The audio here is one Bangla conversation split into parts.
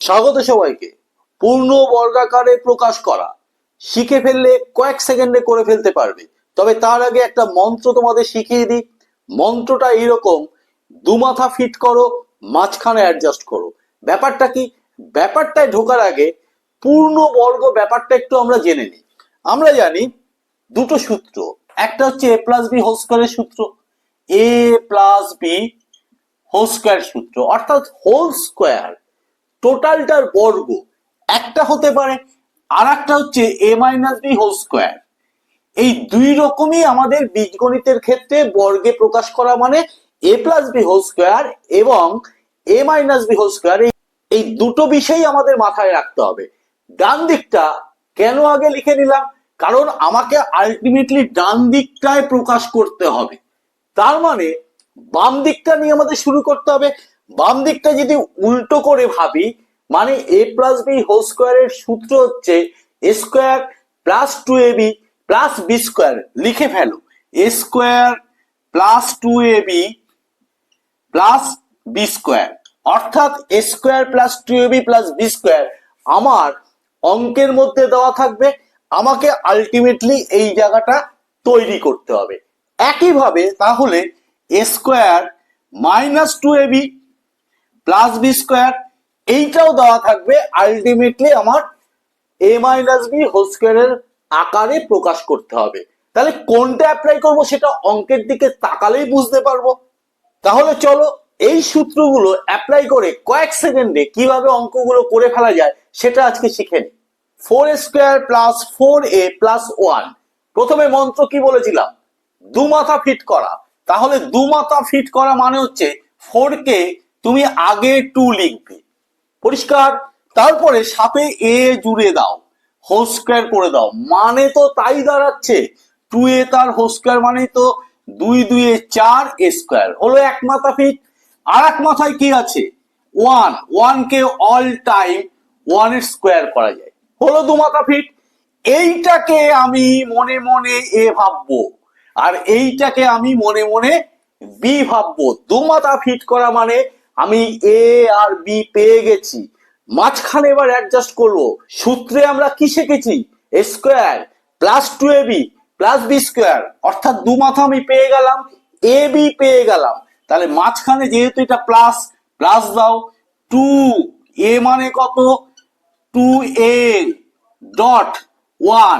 স্বাগত সবাইকে। পূর্ণ বর্গাকারে প্রকাশ করা। শিখে ফেললে কয়েক সেকেন্ডে করে ফেলতে পারবে। তবে তার আগে একটা মন্ত্র তোমাদের শিখিয়ে দিই। মন্ত্রটা এইরকম, দু মাথা ফিট করো, মাঝখানে অ্যাডজাস্ট করো। ব্যাপারটা কি? ব্যাপারটায় ঢোকার আগে পূর্ণ বর্গ ব্যাপারটা একটু আমরা জেনে নিই। আমরা জানি দুটো সূত্র। একটা হচ্ছে এ প্লাস বি হোল স্কোয়ারের সূত্র। A plus B whole square সূত্র। অর্থাৎ হোল স্কোয়ার টোটালটার বর্গ। একটা হতে পারে আর একটা হচ্ছে A minus B whole square এই দুই রকমই আমাদের বীজগণিতের ক্ষেত্রে বর্গে প্রকাশ করা মানে A plus B whole square এবং A minus B whole square এই দুটো বিষয়ই আমাদের মাথায় রাখতে হবে। ডান দিকটা কেন আগে লিখে নিলাম? কারণ আমাকে আলটিমেটলি ডান দিকটায় প্রকাশ করতে হবে। তার মানে বাম দিকটা নিয়ে আমাদের শুরু করতে হবে। বাম দিকটা যদি উল্টো করে ভাবি মানে এ প্লাস বি হোল স্কোয়ারের সূত্র হচ্ছে A square plus two A B plus B square লিখে ফেলো। A square plus two A B plus B square অর্থাৎ A square plus two A B plus B square আমার অঙ্কের মধ্যে দেওয়া থাকবে, আমাকে আলটিমেটলি এই জায়গাটা তৈরি করতে হবে। একইভাবে তাহলে A square minus two A B plus B square এইটাও দেওয়া থাকবে আলটিমেটলি আমার এ মাইনাস বি হোল স্কোয়ারের আকারে প্রকাশ করতে হবে। তাহলে কোনটা অ্যাপ্লাই করব সেটা অঙ্কের দিকে তাকালেই বুঝতে পারব। তাহলে চলো এই সূত্রগুলো অ্যাপ্লাই করে কয়েক সেকেন্ডে কীভাবে অঙ্কগুলো করে ফেলা যায় সেটা আজকে শিখে নিই। Four square plus four A plus one প্রথমে মন্ত্র কি বলেছিলাম? দু মাথা ফিট করা। তাহলে দু মাথা ফিট করা মানে হচ্ছে ফোর কে তুমি আগে টু লিখবে। পরিষ্কার? তারপরে সাপে এ জুড়ে দাও হোল স্কোয়ার করে দাও। মানে তো তাই দাঁড়াচ্ছে। টু এ তার হোল স্কোয়ার মানে তো দুই দুয়ে চার স্কোয়ার। হলো এক মাথা ফিট আর এক মাথায় কি আছে? ওয়ান। ওয়ান কে অল টাইম ওয়ানের স্কোয়ার করা যায়। হলো দু মাথা ফিট এইটাকে আমি মনে মনে এ ভাববো। আর এইটাকে আমি মনে মনে বি ভাববো। দু মাথা ফিট করা মানে আমি এ আর বি পেয়ে গেছি। মাঝখানে এবার অ্যাডজাস্ট করব। সূত্রে আমরা কি শিখেছি? A square plus two A B plus B square অর্থাৎ দু মাথা আমি পেয়ে গেলাম এ বি পেয়ে গেলাম। তাহলে মাঝখানে যেহেতু এটা প্লাস প্লাস দাও টু এ মানে কত? টু এ ডট ওয়ান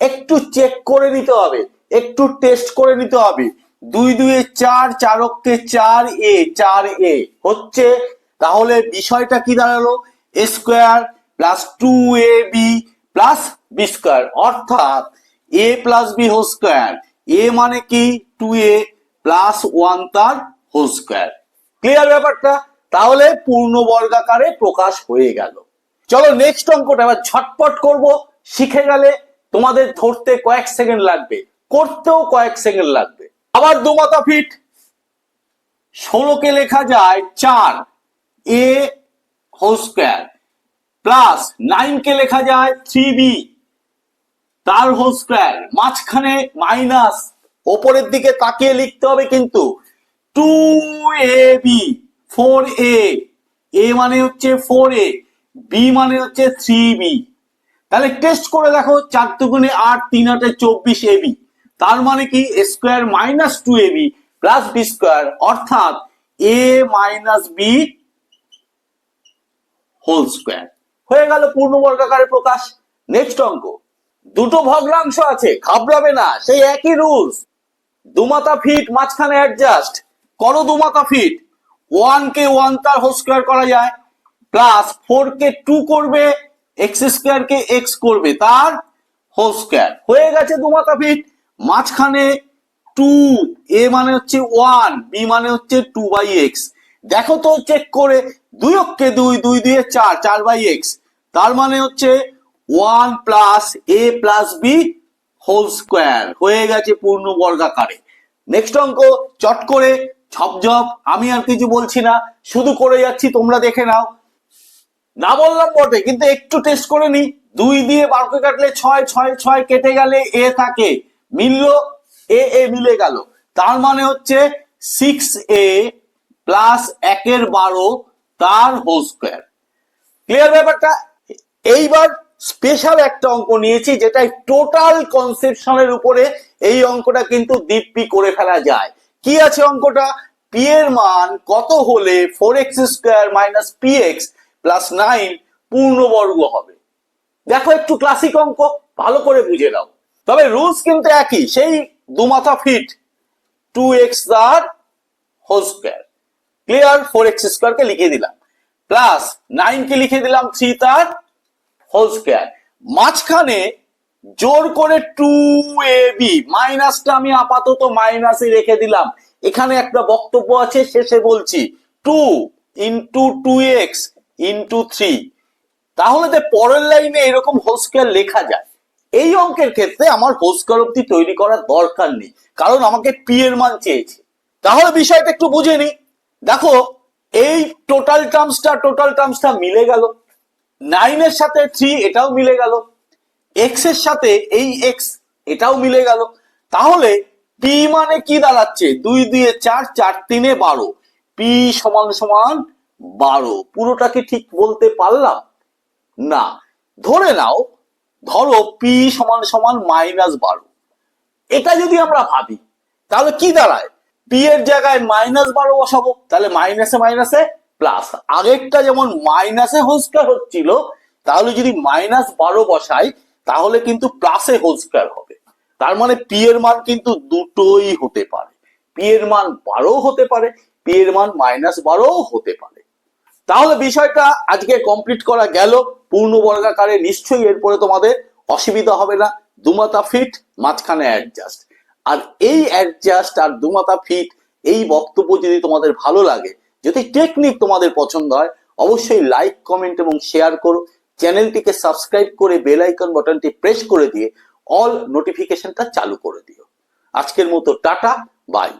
একটু চেক করে নিতে হবে, একটু টেস্ট করে নিতে হবে। দুই দুয়ে চার চারককে চার এ চার এ। হচ্ছে, তাহলে বিষয়টা কি দাঁড়াল? A square plus two A B plus B square. অর্থাৎ, A plus B whole square. A মানে কি? টু এ প্লাস ওয়ান তার হোল স্কোয়ার। ক্লিয়ার ব্যাপারটা? তাহলে পূর্ণ বর্গাকারে প্রকাশ হয়ে গেল। চলো নেক্সট অঙ্কটা এবার ঝটপট করব। শিখে গেলে তোমাদের ধরতে কয়েক সেকেন্ড লাগবে। করতেও কয়েক সেকেন্ড লাগবে। আবার দু মাথা ফিট। ষোলোকে লেখা যায় চার, A whole square. Plus nine কে লেখা যায় থ্রি বি, তার হোল স্কোয়ার। মাঝখানে মাইনাস, ওপরের দিকে তাকিয়ে লিখতে হবে কিন্তু two A B, four A. A মানে হচ্ছে ফোর এ, বি মানে হচ্ছে থ্রি বি। তাহলে টেস্ট করে দেখো চার দুগুণে আট, তিন আটে চব্বিশ এ বি। তার মানে কি? Square minus two A B plus B square অর্থাৎ A minus B whole square হয়ে গেল পূর্ণ বর্গাকারে প্রকাশ। নেক্সট অঙ্ক। দুটো ভগ্নাংশ আছে, ঘাবড়াবে না, সেই একই রুলস দুমাতা ফিট মাঝখানে অ্যাডজাস্ট করো দুমাতা ফিট ওয়ান কে ওয়ান তার হোল স্কোয়ার করা যায়। প্লাস ফোর কে টু করবে এক্স স্কোয়ার কে এক্স করবে, তার হোল স্কোয়ার হয়ে গেছে দুমাতা ফিট মাঝখানে টু এ মানে হচ্ছে ওয়ান বি মানে হচ্ছে টু বাই এক্স দেখো তো চেক করে, দুই অক্ষে দুই দুই দুয়ে চার চার বাই এক্স তার মানে হচ্ছে one plus A plus B whole square হয়ে গেছে পূর্ণ বর্গাকারে। নেক্সট অঙ্ক, চট করে ঝপঝপ আমি আর কিছু বলছি না, শুধু করে যাচ্ছি, তোমরা দেখে নাও। না বললাম বটে, কিন্তু একটু টেস্ট করে নি। দুই দিয়ে বারোকে কাটলে ছয় ছয় ছয় কেটে গেলে এ থাকে। মিললো, এ এ মিলে গেল। তার মানে হচ্ছে সিক্স এ প্লাস একের বারো তার হোল স্কোয়ার ক্লিয়ার ব্যাপারটা? এইবার স্পেশাল একটা অঙ্ক নিয়েছি যেটা টোটাল কনসেপশনের উপরে এই অঙ্কটা কিন্তু দিব্যি করে ফেলা যায়। কি আছে অঙ্কটা? পি এর মান কত হলে four X square minus P X plus nine পূর্ণবর্গ হবে? দেখো একটু ক্লাসিক অঙ্ক, ভালো করে বুঝে নাও। তবে রুলস কিন্তু একই, সেই দুমাথা ফিট টু এক্স আর whole square clear four x স্কোয়ারকে লিখে দিলাম। প্লাস নাইন কে লিখে দিলাম থ্রি তার হোল স্কোয়ার মাঝখানে জোর করে টু এ বি মাইনাসটা আমি আপাতত মাইনাসে রেখে দিলাম। এখানে একটা বক্তব্য আছে, শেষে বলছি two into two x into three তাহলে যে পরের লাইনে এরকম হোস্কার লেখা যায় এই অঙ্কের ক্ষেত্রে আমার অব্দি তৈরি করার দরকার নেই, কারণ আমাকে পি এর মান চেয়েছে। তাহলে বিষয়টা একটু বুঝে নি দেখো, এই টোটাল টার্মসটা টোটাল টার্মসটা মিলে গেল। নাইনের সাথে থ্রি এটাও মিলে গেল। এক্সের সাথে এই এক্স এটাও মিলে গেল। তাহলে পি মানে কি দাঁড়াচ্ছে? দুই দুয়ে চার চার তিনে বারো। পি সমান সমান বারো। পুরোটাকে ঠিক বলতে পারলাম? না। ধরে নাও ধরো পি সমান সমান মাইনাস বারো। এটা যদি আমরা ভাবি, তাহলে কি দাঁড়ায়? পি এর জায়গায় মাইনাস বারো বসাবো, তাহলে মাইনাসে মাইনাসে প্লাস আগেরটা যেমন মাইনাসে হোস্কার হচ্ছিল তাহলে যদি মাইনাস বারো বসাই, তাহলে কিন্তু প্লাসে হোস্কার হবে। তার মানে পি এর মান কিন্তু দুটোই হতে পারে। পি এর মান বারো হতে পারে পি এর মান মাইনাস বারো হতে পারে। তাহলে বিষয়টা আজকে কমপ্লিট করা গেল। পূর্ণ বর্গাকারে নিশ্চয়ই এরপরে তোমাদের অসুবিধা হবে না। দুমাতা ফিট মাঝখানে অ্যাডজাস্ট আর এই অ্যাডজাস্ট আর দুমাতা ফিট এই বক্তব্য যদি তোমাদের ভালো লাগে, যদি টেকনিক তোমাদের পছন্দ হয়, অবশ্যই লাইক কমেন্ট এবং শেয়ার করো। চ্যানেলটিকে সাবস্ক্রাইব করে বেল আইকন বাটনটি প্রেস করে দিয়ে অল নোটিফিকেশনটা চালু করে দিও। আজকের মতো টাটা বাই